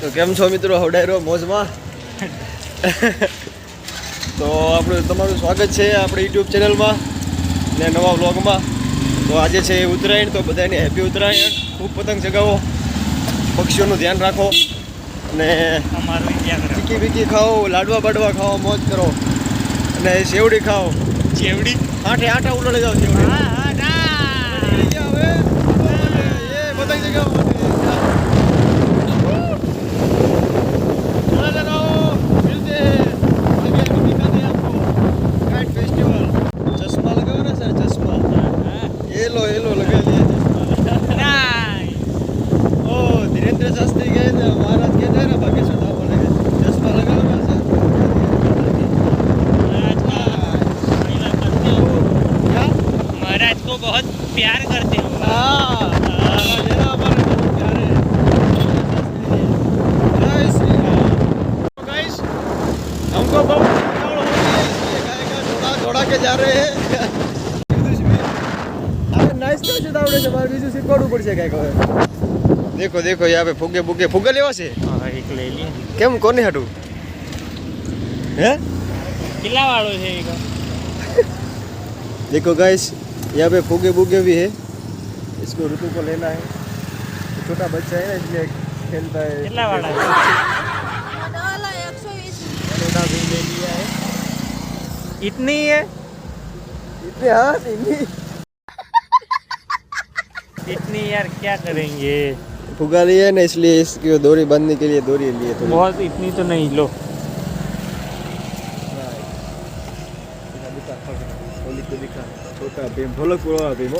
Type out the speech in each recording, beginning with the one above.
તો કેમ છો મિત્રો? હવડાયરો મોજમાં? તો આપણું તમારું સ્વાગત છે આપણી યુટ્યુબ ચેનલમાં ને નવા વ્લોગમાં. તો આજે છે ઉત્તરાયણ તો બધાને હેપી ઉત્તરાયણ. ખૂબ પતંગ ચગાવો. પક્ષીઓનું ધ્યાન રાખો. અને ચીકી બીકી ખાઓ લાડવા બાડવા ખાઓ મોજ કરો. અને શેવડી ખાઓ. ચેવડી આઠે આઠા ઉલળી જાઓ શેવડી. પતંગ ચગાવો. प्यार करते हो हाँ महाराज है ना हमारे बहुत प्यारे जय श्री राम तो गाइस हमको बहुत उतावल हो रही है इसलिए गाय का घोड़ा दौड़ा के जा रहे हैं આપણે નાઈસ તો છે તો આવડે છે મારે બીજું શીખવાડવું પડશે કાંઈક હવે દેખો દેખો યા પે ફુગે ફુગે ફુગે લેવા છે હા એક લઈ લે કેમ કોની હાટું હે કેટલા વાળો છે એક देखो गाइस यहाँ पे फूगे वूगे भी है। इसको ऋतु को लेना है। छोटा बच्चा है ना इसलिए खेलता है। छोटा है। इतनी है? इतने हाँ इतनी। इतनी यार क्या करेंगे? फुगा लिया है ना इसलिए इसकी दोरी बांधने के लिए दोरी लिए बहुत इतनी तो नहीं लो। tim ઢોલકપુર વાળા ભીમ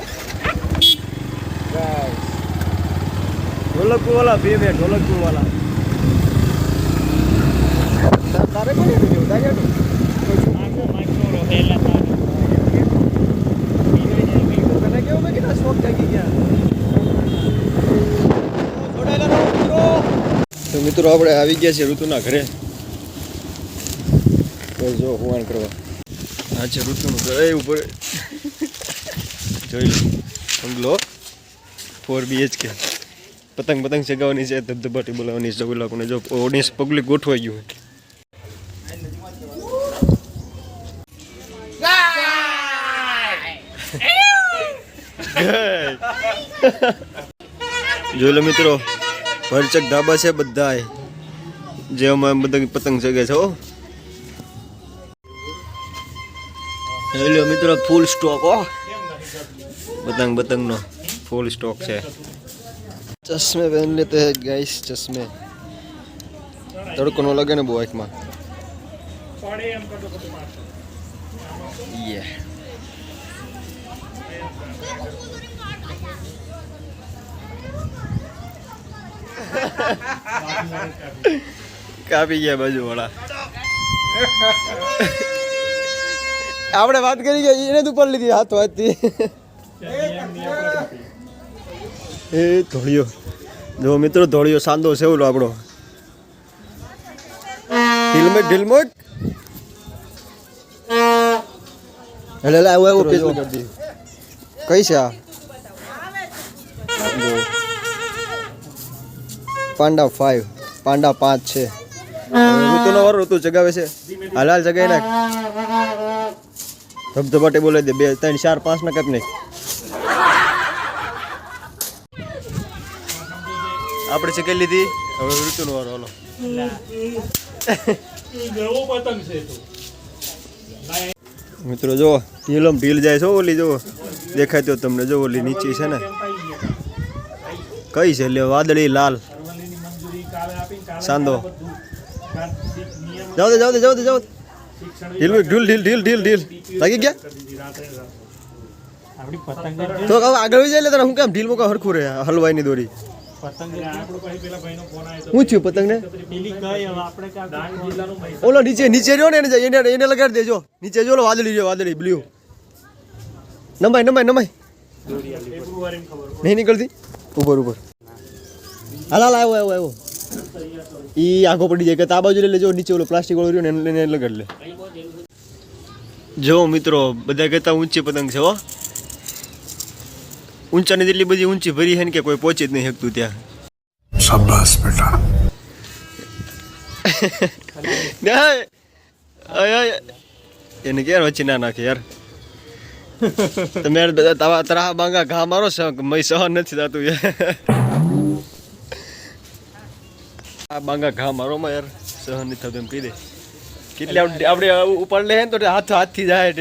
ઢોલકપુર વાળા ભીમ એ ઢોલકપુર વાળા તારે કોને ભીમ તારે તો મિત્રો, આપણે આવી ગયા છે ઋતુના ઘરે. તો જો હુવાન કરવા. આ છે ઋતુનું ઘરે. ઉપર જોઈ લો. બંગલો ફોર બીએચકે પતંગ પતંગ ચગાવવાની છે ધબધબાટી બોલાવવાની છે લોકોને જો ઓડિયન્સ પબ્લિક ગોઠવાઈ ગયું જોઈ લો મિત્રો ભરચક ધાબા છે બધાય. જે અમે બધા પતંગ ચગે છે હો. લો મિત્રો ફૂલ સ્ટોક હો. પતંગ પતંગનો ફૂલ સ્ટોક છે ચશ્મે પહેન લેતે હે ગાઈસ ચશ્મે તડકો નો લગે ને બહુ આંખમાં કાપી ગયા બાજુ વાળા આપણે વાત કરી કે એને જ ઉપર લીધી હાથ વાતથી એ ધોળિયો. જો મિત્રો, ધોળિયો સાંદો છે ઓલો આપણો. ઢીલમટ ઢીલમટ? એટલે લે, આવો પેજ કઈ છે આ? પાંડા ફાઈવ પાંડા પાંચ છે. ઋતુનો વારો ઋતુ જગાવે છે. હાલ હાલ જગાઈ નાખ. ધબધબાટે બોલાવી દે. બે, ત્રણ, ચાર, પાંચ ના કાંઈક નાખ આપણે છે કે લીધી? હવે ઋતુનો વારો હાલો. મિત્રો જો ઢીલમ ઢીલ જાય છે ઓલી જો દેખાય તો તમને જો ઓલી નીચે છે ને. કઈ છે લે વાદળી લાલ. સાંદો જાવ દે જાવ દે જાવ દે જાઓ ઢીલ ઢીલ ઢીલ ઢીલ ઢીલ ઢીલ. લાગી ગયા? આપણી પતંગ તો આગળ જાય એટલે તને હું કેમ ઢીલ મૂકા હરખું રહે હલવાઈની દોરી? હું થયું પતંગ ને પેલી કઈ હવે આપણે ક્યાં જિલ્લાનું ઓલો નીચે નીચે રહ્યો ને એને જાય, એને એને લગાડી દેજો. નીચે જો વાદળી રહ્યો વાદળી બ્લુ નમાય નમાય નમાય નહીં નીકળતી? ઉપર ઉપર હાલ હાલ આવ્યો આવ્યો આવ્યો ઈ આખો પડી જાય કે આ બાજુ લઈ લેજો નીચે ઓલો પ્લાસ્ટિક વાળો રહ્યો ને એને લગાડી લે. જો મિત્રો બધા કરતા ઊંચી પતંગ છે હો. ઊંચાની એટલી બધી ઊંચી ભરી હે ને કે કોઈ પહોંચી જ નહીં શકતું ત્યાં. શાબાશ બેટા. એને ક્યારે વચ્ચે ના નાખે યાર. તમે તાવા તરાહ બાંગા ઘા મારો છે મય સહન નથી થતું યાર. આ બાંગા ઘા મારો માં યાર સહન નથી થતું એમ પી દે. કેટલી આપડે ઉપર લે ને તો હાથ હાથથી જાય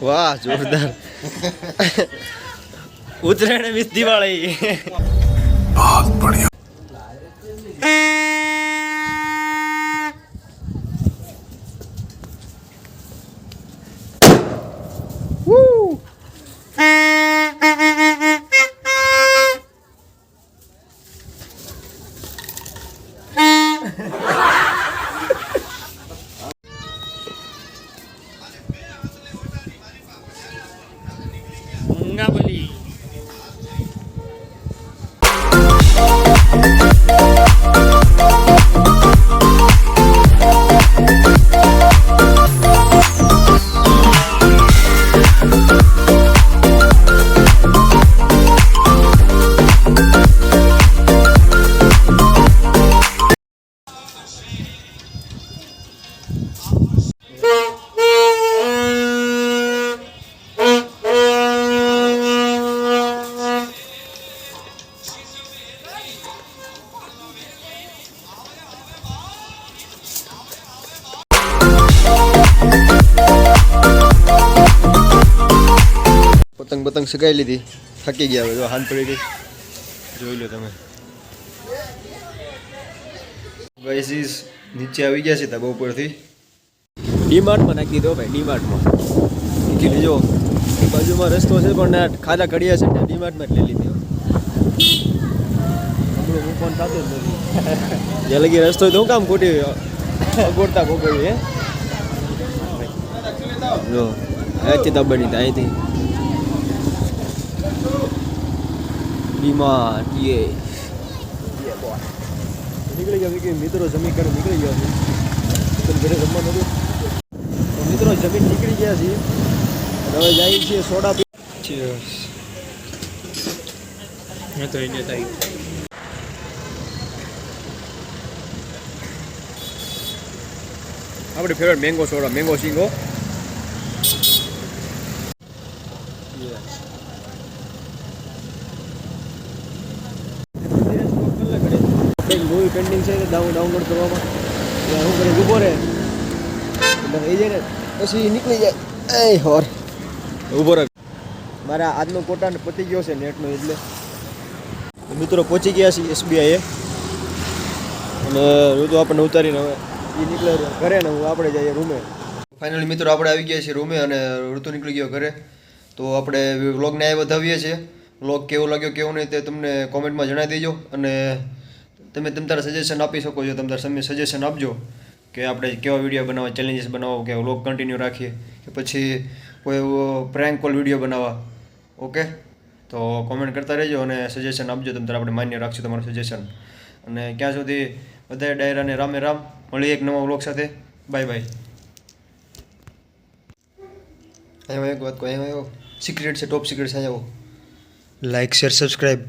વાહ જોરદાર. ઉત્તરાયણ વીસ દિવાળી. મૂંગાબલી પતંગ પતંગ સગાઈ લીધી. થકી ગયા હવે જો હાથ પડી ગઈ. જોઈ લો તમે. ગાઈસીસ નીચે આવી ગયા છે તા બપોરથી ડીમાર્ટમાં નાખી દીધો ભાઈ ડીમાર્ટમાં. નીકળી લીજો એ બાજુમાં રસ્તો છે પણ ના ખાધા કડિયા છે ને ડીમાર્ટમાં જ લઈ લીધો. હમણાં મૂકવાનું થતો જ નથી. જ્યાં લગી રસ્તો હોય તો હું કામ ખોટી અગોડતા ભોગવી હે? જો અહીંથી દબાની અહીંથી. ડીમાર્ટ યે નીકળી ગયા કે મિત્રો જમીન કરે નીકળી ગયા છે. તો ઘરે જમવાનું હતું. તો મિત્રો જમીન નીકળી ગયા છીએ. હવે જાય છે સોડા પી ચીયર્સ મેં તો એને તાઈ. આપણે ફેવરેટ મેંગો સોડા મેંગો સિંગો. મૂવી પેન્ડિંગ છે ડાઉન ડાઉનલોડ કરવામાં. એટલે હું કરે ઊભો રહે. એટલે એ જાય ને. પછી નીકળી જાય. એ હોર. ઊભો રહે. મારા આજનો કોટા પતી ગયો છે નેટનો એટલે. મિત્રો પહોંચી ગયા છીએ એસબીઆઈએ. અને ઋતુ આપણને ઉતારીને હવે એ નીકળે ઘરે ને હું આપણે જઈએ રૂમે. ફાઇનલી મિત્રો આપણે આવી ગયા છીએ રૂમે અને ઋતુ નીકળી ગયો ઘરે. તો આપણે વ્લોગને આ વધાવીએ છીએ. વ્લોગ કેવો લાગ્યો કેવો નહીં તે તમને કોમેન્ટમાં જણાવી દેજો. અને તમે તમ તારા સજેશન આપી શકો છો તમ તમે સજેશન આપજો કે આપણે કેવા વીડિયો બનાવવા ચેલેન્જીસ બનાવો કે વ્લોગ કન્ટિન્યુ રાખીએ, કે પછી કોઈ એવો પ્રેન્ક કોલ વીડિયો બનાવવા. ઓકે તો કોમેન્ટ કરતા રહેજો અને સજેશન આપજો, તમ આપણે માન્ય રાખશું તમારું સજેશન અને ક્યાં સુધી બધાએ ડાયરાને રામે રામ, મળીએ એક નવા વ્લોગ સાથે. બાય બાય અહીંયા એક વાત કહો, અહીંયા સિક્રેટ છે ટોપ સિક્રેટ છે, અહીંયા લાઈક શેર સબસ્ક્રાઈબ